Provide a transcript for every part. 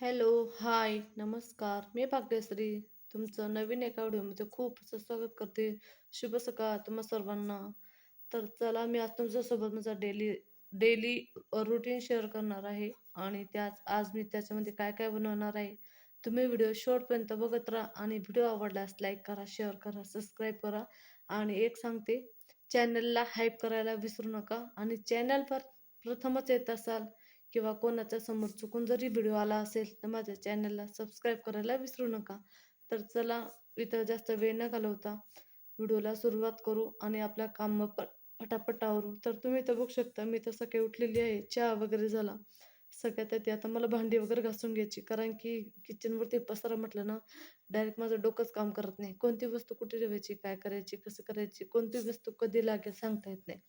Hello, हाय, नमस्कार. मी भाग्यश्री. तुमचं नवीन एका व्हिडिओमध्ये खूप स्वागत करते. शुभ सकाळ तुम्हा सर्वांना. तर चला मी आज तुमच्यासोबत माझा डेली डेली रुटीन शेअर करणार आहे आणि त्याच आज मी त्याच्यामध्ये काय काय बनवणार आहे. तुम्ही व्हिडिओ शेवटपर्यंत बघत राहा आणि व्हिडिओ आवडल्यास लाईक करा, शेअर करा, सबस्क्राईब करा आणि एक सांगते चॅनलला हाईप करायला विसरू नका आणि चॅनलवर प्रथमच येत असाल किंवा कोणाच्या समोर चुकून जरी व्हिडिओ आला असेल तर माझ्या चॅनलला सबस्क्राईब करायला विसरू नका. तर चला इथं जास्त वेळ न घालवता व्हिडिओला सुरुवात करू आणि आपल्या काम प आवरू तर तुम्ही तर बघू शकता मी तर सकाळी उठलेली आहे चहा वगैरे झाला. सगळ्यात आधी आता मला भांडी वगैरे घासून घ्यायची कारण की किचनवरती पसारा म्हटलं ना डायरेक्ट माझं डोकंच काम करत नाही. कोणती वस्तू कुठे ठेवायची काय करायची कसं करायची कोणती वस्तू कधी लागेल सांगता येत नाही.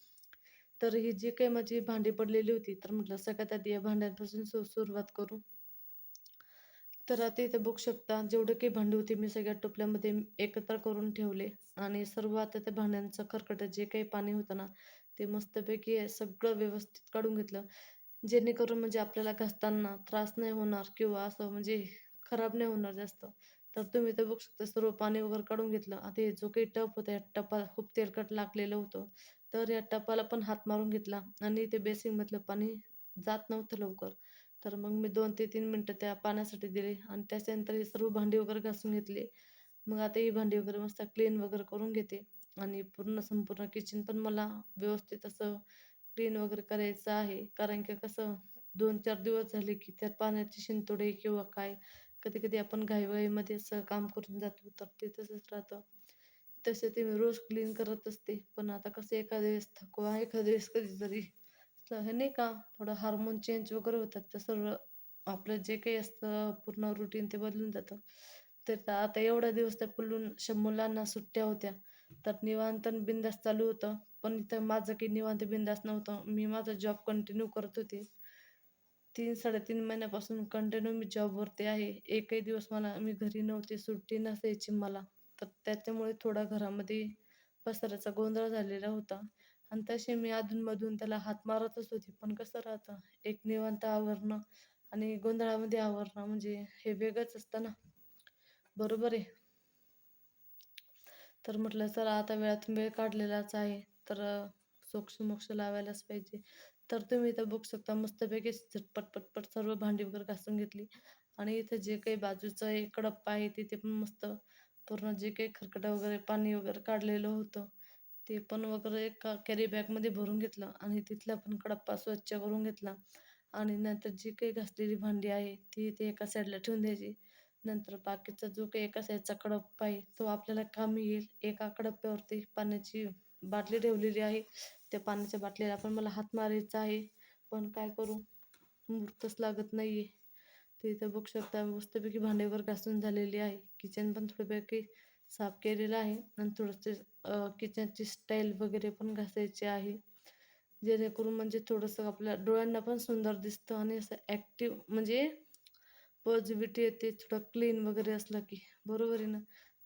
तर ही जी काही माझी भांडी पडलेली होती तर म्हटलं सगळ्यात आधी या भांड्यांपासून सु सुरुवात करू. तर आता इथे बघू शकता जेवढे काही भांडी होती मी सगळ्या टोपल्यामध्ये एकत्र करून ठेवले. आणि सर्व आता त्या भांड्यांचं खरकट जे काही पाणी होतं ना ते मस्तपैकी सगळं व्यवस्थित काढून घेतलं. जेणेकरून म्हणजे आपल्याला घासताना त्रास नाही होणार किंवा असं म्हणजे खराब नाही होणार जास्त. तर तुम्ही तर बघू शकता सर्व पाणी वगैरे काढून घेतलं. आता हे जो काही टप होता या टपाला खूप तेलकट लागलेलं होतं. तर या टपाला पण हात मारून घेतला आणि ते बेसिंगमधलं पाणी जात नव्हतं लवकर. तर मग मी दोन ते तीन मिनटं त्या पाण्यासाठी दिले आणि त्याच्यानंतर हे सर्व भांडी वगैरे घासून घेतले. मग आता ही भांडी वगैरे मस्त क्लीन वगैरे करून घेते आणि पूर्ण संपूर्ण किचन पण मला व्यवस्थित असं क्लीन वगैरे करायचं आहे. कारण की कसं दोन चार दिवस झाले की त्यात पाण्याची शिंतोडे किंवा काय कधी कधी आपण घाईवाईमध्ये असं काम करून जातो तर ते तसंच राहतं. तसे ते मी रोज क्लीन करत असते. पण आता कसं एखाद्या वेळेस थकवा एखाद्या वेळेस कधीतरी हे नाही का थोडं हार्मोन चेंज वगैरे होतात. तर सर्व आपलं जे काही असतं पूर्ण रुटीन ते बदलून जातं. तर आता एवढा दिवस त्या पुलून मुलांना सुट्ट्या होत्या. तर निवांत बिंदास चालू होतं. पण इथं माझं काही निवांत बिंदास नव्हतं. मी माझा जॉब कंटिन्यू करत होते. तीन साडेतीन महिन्यापासून कंटिन्यू मी जॉबवरती आहे. एकही दिवस मला मी घरी नव्हते. सुट्टी नसायची मला. तर त्याच्यामुळे थोडा घरामध्ये पसाराचा गोंधळ झालेला होता. आणि तसे मी अधूनमधून त्याला हात मारतच होती. पण कसं राहतं? एक निवांत आवरणं आणि गोंधळामध्ये आवरणं म्हणजे हे वेगळंच असतं ना? बरोबर आहे. तर म्हटलं चला आता वेळातून वेळ काढलेलाच आहे. तर सोक्ष मोक्ष लावायलाच पाहिजे. तर तुम्ही इथं बघू शकता मस्तपैकी झटपट पटपट सर्व भांडी वगैरे घासून घेतली. आणि इथं जे काही बाजूचं एक कडप्पा आहे तिथे पण मस्त पूर्ण जे काही खरकट वगैरे पाणी वगैरे काढलेलं होतं ते पण वगैरे एका कॅरी बॅगमध्ये भरून घेतलं आणि तिथला पण कडप्पा स्वच्छ करून घेतला. आणि नंतर जी काही घासलेली भांडी आहे ती ते एका साईडला ठेवून द्यायची. नंतर बाकीचा जो काही एका साईडचा कडप्पा आहे तो आपल्याला कामी येईल. एका कडप्प्यावरती पाण्याची बाटली ठेवलेली आहे. त्या पाण्याच्या बाटलीला पण मला हात मारायचा आहे. पण काय करू? मूर्तच लागत नाही आहे ते इथं बघू शकता मस्तपैकी भांडेवर घासून झालेली आहे. किचन पण थोडंपैकी साफ केलेलं आहे. आणि थोडंसं किचनची स्टाईल वगैरे पण घासायची आहे. जेणेकरून म्हणजे थोडंसं आपल्या डोळ्यांना पण सुंदर दिसतं आणि असं ॲक्टिव्ह म्हणजे पॉझिटिव्हिटी येते. थोडं क्लीन वगैरे असलं की. बरोबर आहे ना?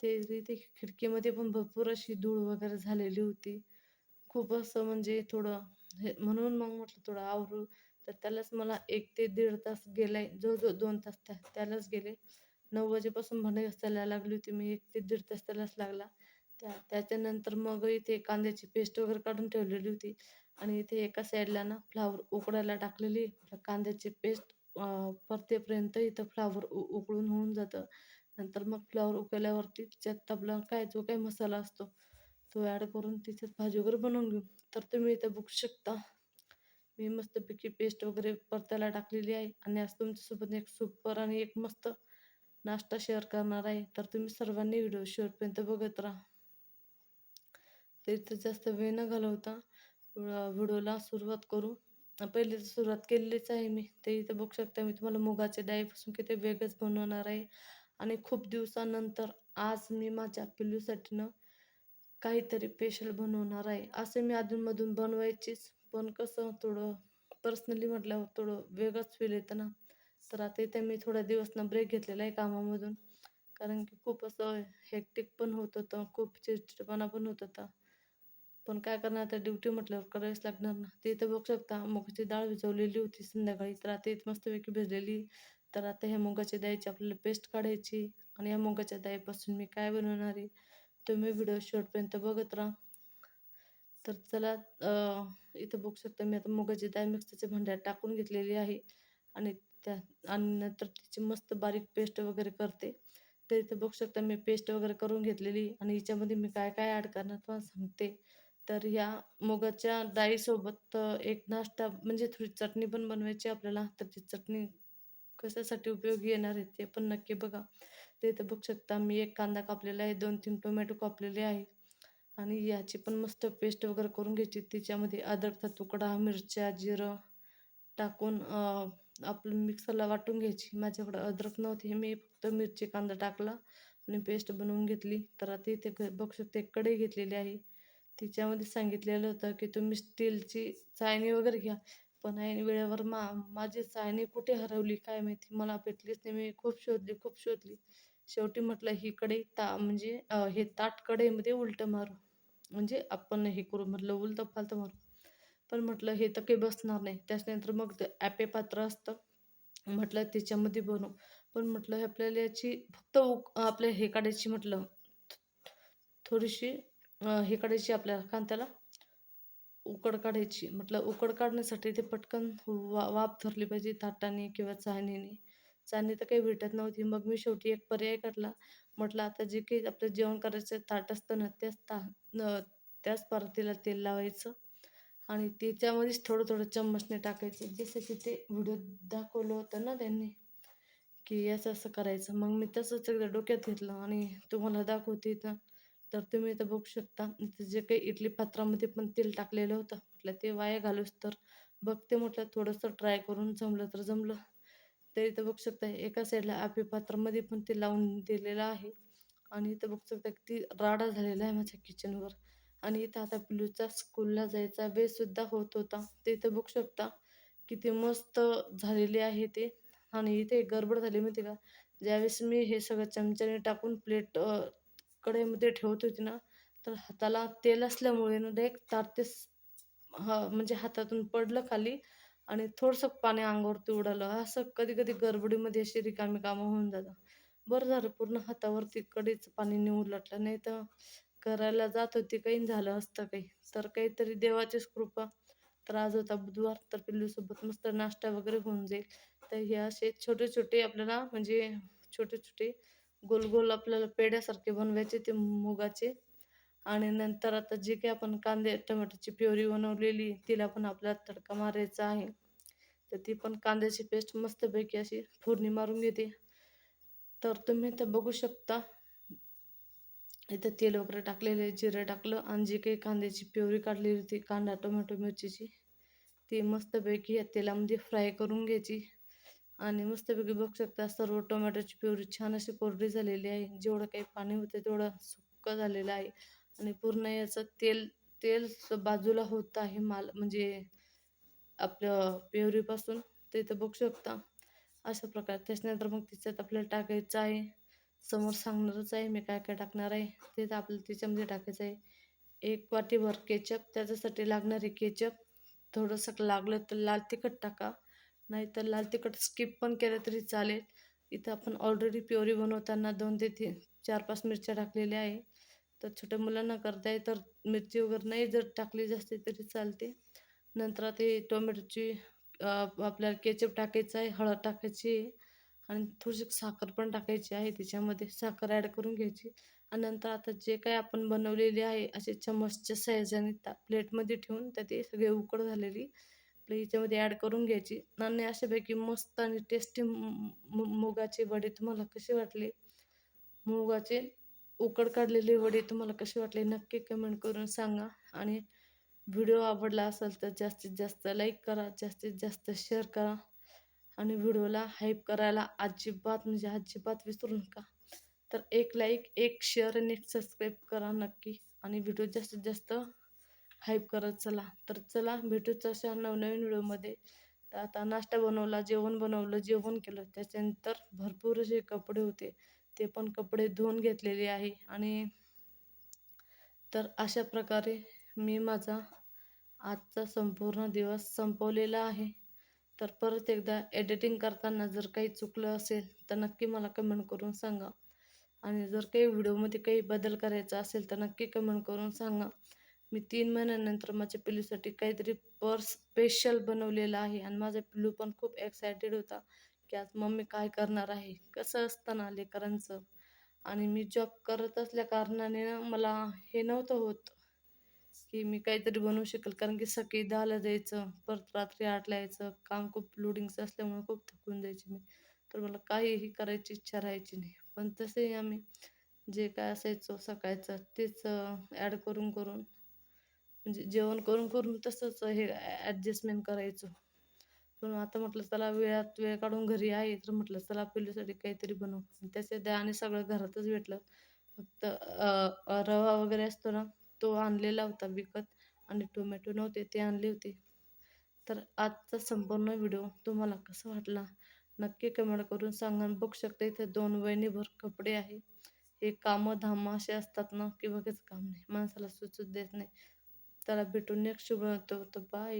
ते इथे खिडकीमध्ये पण भरपूर अशी धूळ वगैरे झालेली होती. खूप असं म्हणजे थोडं हे म्हणून मग म्हटलं थोडं आवरू. तर त्यालाच मला एक ते दीड तास गेलाय. जवळजवळ दोन तास त्या त्यालाच गेले. नऊ वाजेपासून भांडे घासायला लागली होती मी एक ते दीड तास त्यालाच लागला. त्या त्याच्यानंतर मग इथे कांद्याची पेस्ट वगैरे काढून ठेवलेली होती आणि इथे एका साईडला ना फ्लावर उकडायला टाकलेली. कांद्याची पेस्ट परतेपर्यंत इथं फ्लावर उकळून होऊन जातं. नंतर मग फ्लावर उकळल्यावरती त्याच्यात तबला काय जो काही मसाला असतो तो ॲड करून तिच्यात भाजी वगैरे बनवून घेऊ. तर तुम्ही इथं बघू शकता. मी मस्तपैकी पेस्ट वगैरे परतायला टाकलेली आहे. आणि आज तुमच्यासोबत एक सुपर आणि एक मस्त नाश्ता शेअर करणार आहे. तर तुम्ही सर्वांनी व्हिडिओ शेवटपर्यंत बघत राहा. तर इथं जास्त वेळ न घालवता व्हिडिओला सुरुवात करू. पहिले सुरुवात केलेलीच आहे मी. ते इथं बघू शकता मी तुम्हाला मुगाच्या डाळीपासून किती वेगळंच बनवणार आहे. आणि खूप दिवसानंतर आज मी माझ्या पिल्लूसाठी काहीतरी स्पेशल बनवणार आहे. असे मी अधूनमधून बनवायचीच. पण कसं थोडं पर्सनली म्हटल्यावर थोडं वेगळंच फील येतं ना. तर आता इथे मी थोड्या दिवस ना ब्रेक घेतलेला आहे कामामधून. कारण की खूप असं हेक्टिक पण होत होतं खूप चिडचिडपणा पण होत होता. पण काय करणार आता ड्युटी म्हटल्यावर करावीच लागणार ना. ते इथं बघू शकता मुगाची डाळ भिजवलेली होती संध्याकाळी. तर आता इथं मस्तपैकी भिजलेली. तर आता ह्या मुगाच्या दाईची आपल्याला पेस्ट काढायची आणि या मुगाच्या दाईपासून मी काय बनवणार आहे तुम्ही व्हिडिओ शेवटपर्यंत बघत राहा. तर चला इथं बघू शकता मी आता मुगाची डाळ मिक्सरच्या भांड्यात टाकून घेतलेली आहे. आणि त्या आणि नंतर तिची मस्त बारीक पेस्ट वगैरे करते. तर इथं बघू शकता मी पेस्ट वगैरे करून घेतलेली आणि हिच्यामध्ये मी काय काय ॲड करणार तुम्हाला सांगते. तर ह्या मुगाच्या डाळीसोबत एक नाश्ता म्हणजे थोडी चटणी पण बनवायची आपल्याला. तर ती चटणी कशासाठी उपयोगी येणार आहे ते पण नक्की बघा. ते इथं बघू शकता मी एक कांदा कापलेला आहे दोन तीन टोमॅटो कापलेले आहे. आणि याची पण मस्त पेस्ट वगैरे करून घ्यायची. तिच्यामध्ये अद्रकचा तुकडा मिरच्या जिरं टाकून आपलं मिक्सरला वाटून घ्यायची. माझ्याकडं अद्रक नव्हती मी फक्त मिरची कांदा टाकला आणि पेस्ट बनवून घेतली. तर आता इथे बघू शकते कढई घेतलेली आहे. तिच्यामध्ये सांगितलेलं होतं की तुम्ही स्टीलची चाळणी वगैरे घ्या. पण ऐन वेळेवर मा माझी चाळणी कुठे हरवली काय माहिती? मला भेटलीच नाही. मी खूप शोधली खूप शोधली. शेवटी म्हटलं ही कढई ता म्हणजे हे ताट कढईमध्ये उलटं मारू. म्हणजे आपण हे करू म्हटलं उलटं फालतं मारू. पण म्हटलं हे तर काही बसणार नाही. त्याच्यानंतर मग ते ॲपे पात्र असतं. म्हटलं त्याच्यामध्ये बनवू. पण म्हटलं आपल्याला याची फक्त आपल्या हे काढायची म्हटलं थोडीशी हे काढायची आपल्याला कारण त्याला उकड काढायची. म्हटलं उकड काढण्यासाठी ते पटकन वा वाफ धरली पाहिजे ताटाने किंवा चाळणीने. चाळणी तर काही भेटत नव्हती. मग मी शेवटी एक पर्याय काढला. म्हटलं आता जे काही आपलं जेवण करायचं ताट असतं ना त्याच ता त्याच परतीला तेल लावायचं. आणि त्याच्यामध्येच थोडं थोडं चम्मचने टाकायचे. जसं की ते व्हिडिओ दाखवलं होतं ना त्यांनी की याचं असं करायचं. मग मी तसंच एकदा डोक्यात घेतलं आणि तुम्हाला दाखवते तर तर तुम्ही इथं बघू शकता. जे काही इडली पात्रामध्ये पण तेल टाकलेलं होतं. म्हटलं ते वाया घालूस तर बघते म्हटलं थोडंसं ट्राय करून जमलं तर जमलं. तर इथं बघू शकता एका साईडला आपी पात्रामध्ये पण ते लावून दिलेलं आहे. आणि इथं बघू शकता ती राडा झालेला आहे माझ्या किचनवर आणि इथं आता पिलूचा स्कूलला जायचा वेळसुद्धा होत होता. ते इथं बघू शकता किती मस्त झालेले आहे ते. आणि इथे गडबड झाली माहिती का? ज्यावेळेस मी हे सगळं चमच्याने टाकून प्लेट कढईमध्ये ठेवत होती ना तर हाताला तेल असल्यामुळे ना डायरेक्ट तारतेस हा म्हणजे हातातून पडलं खाली आणि थोडंसं पाणी अंगावरती उडालं. असं कधी कधी गडबडीमध्ये अशी रिकामी कामं होऊन जातं बरं झालं पूर्ण हातावरती कडेच पाणी निवड उलटलं नाही तर करायला जात होती काही झालं असतं काही. तर काहीतरी देवाचीच कृपा. तर आज होता बुधवार तर पिल्लूसोबत मस्त नाश्ता वगैरे होऊन जाईल. तर हे असे छोटे छोटे आपल्याला म्हणजे छोटे छोटे गोल गोल आपल्याला पेड्यासारखे बनवायचे ते मुगाचे. आणि नंतर आता जे काही आपण कांदे टमाटोची प्युरी बनवलेली तिला पण आपल्याला तडका मारायचा आहे. तर ती पण कांद्याची पेस्ट मस्तपैकी अशी फोडणी मारून घेते. तर तुम्ही तर बघू शकता. इथं तेल वगैरे टाकलेलं आहे जिरं टाकलं आणि जी काही कांद्याची प्युरी काढलेली होती कांदा टोमॅटो मिरचीची ती मस्तपैकी या तेलामध्ये फ्राय करून घ्यायची. आणि मस्तपैकी बघू शकता सर्व टोमॅटोची प्युरी छान अशी कोरडी झालेली आहे. जेवढं काही पाणी होतं तेवढं सुक्क झालेलं आहे. आणि पूर्ण याचं तेल तेल बाजूला होत आहे माल म्हणजे आपलं प्युरीपासून. ते इथं बघू शकता अशा प्रकारे त्याच्यानंतर मग तिच्यात आपल्याला टाकायचं आहे. समोर सांगणारच आहे मी काय काय टाकणार आहे ते तर आपल्याला त्याच्यामध्ये टाकायचं आहे. एक वाटीभर केचप त्याच्यासाठी लागणारे केचप. थोडंसं लागलं तर लाल तिखट टाका नाहीतर लाल तिखट स्किप पण केलं तरी चालेल. इथं आपण ऑलरेडी प्युरी बनवताना दोन ते तीन चार पाच मिरच्या टाकलेल्या आहे. तर छोट्या मुलांना करताय तर मिरची वगैरे नाही जर टाकली जास्त तरी चालते. नंतर ते टोमॅटोची आपल्याला केचप टाकायचं आहे हळद टाकायची आहे. आणि थोडीशी साखर पण टाकायची आहे त्याच्यामध्ये साखर ॲड करून घ्यायची. आणि नंतर आता जे काय आपण बनवलेले आहे असे चम्मचच्या त्या प्लेटमध्ये ठेवून त्यात ते सगळे उकड झालेली याच्यामध्ये ॲड करून घ्यायची. आणि अशापैकी मस्त आणि टेस्टी मुगाचे वडे तुम्हाला कसे वाटले? मुगाचे उकड काढलेले वडे तुम्हाला कसे वाटले? नक्की कमेंट करून सांगा. आणि व्हिडिओ आवडला असेल तर जास्तीत जास्त लाईक करा जास्तीत जास्त शेअर करा. आणि व्हिडिओला हाईप करायला अजिबात म्हणजे अजिबात विसरू नका. तर एक लाईक एक शेअर आणि एक सबस्क्राईब करा नक्की. आणि व्हिडिओ जास्तीत जास्त हाईप करत चला. तर चला भेटूच अशा नवनवीन व्हिडिओमध्ये. तर आता नाश्ता बनवला जेवण बनवलं जेवण केलं. त्याच्यानंतर भरपूर असे कपडे होते. ते पण कपडे धुवून घेतलेले आहे. आणि तर अशा प्रकारे मी माझा आजचा संपूर्ण दिवस संपवलेला आहे. तर परत एकदा एडिटिंग करताना जर काही चुकलं असेल तर नक्की मला कमेंट करून सांगा. आणि जर काही व्हिडिओमध्ये काही बदल करायचा असेल तर नक्की कमेंट करून सांगा. मी तीन महिन्यानंतर माझ्या पिल्लूसाठी काहीतरी पर्स स्पेशल बनवलेलं आहे आणि माझा पिल्लू पण खूप एक्सायटेड होता की आज मम्मी काय करणार आहे कसं असताना लेकरांचं. आणि मी जॉब करत असल्या कारणाने मला हे नव्हतं होत. की मी काहीतरी बनवू शकेल. कारण की सकाळी दहाला जायचं परत रात्री आठला यायचं काम खूप लोडिंगचं असल्यामुळे खूप थकून जायची मी. तर मला काहीही करायची इच्छा राहायची नाही. पण तसेही आम्ही जे काय असायचं सकाळचं तेच ॲड करून करून म्हणजे जेवण करून करून तसंच हे ॲडजस्टमेंट करायचो. पण आता म्हटलं चला वेळात वेळ काढून घरी आहे तर म्हटलं चला पिल्लूसाठी काहीतरी बनवू. आणि त्याच्या द्या आणि सगळं घरातच भेटलं. फक्त रवा वगैरे असतो ना तो आणलेला होता विकत आणि टोमॅटो नव्हते ते आणले होते. तर आजचा संपूर्ण व्हिडिओ तुम्हाला कसा वाटला? नक्की कमेंट करून सांगा आणि बघू शकता इथे दोन वहिनीभर कपडे आहे. हे कामं धामं असे असतात ना की बघेच काम नाही माणसाला सुचत देत नाही. त्याला भेटून नेक्स्ट शुभ तर बाय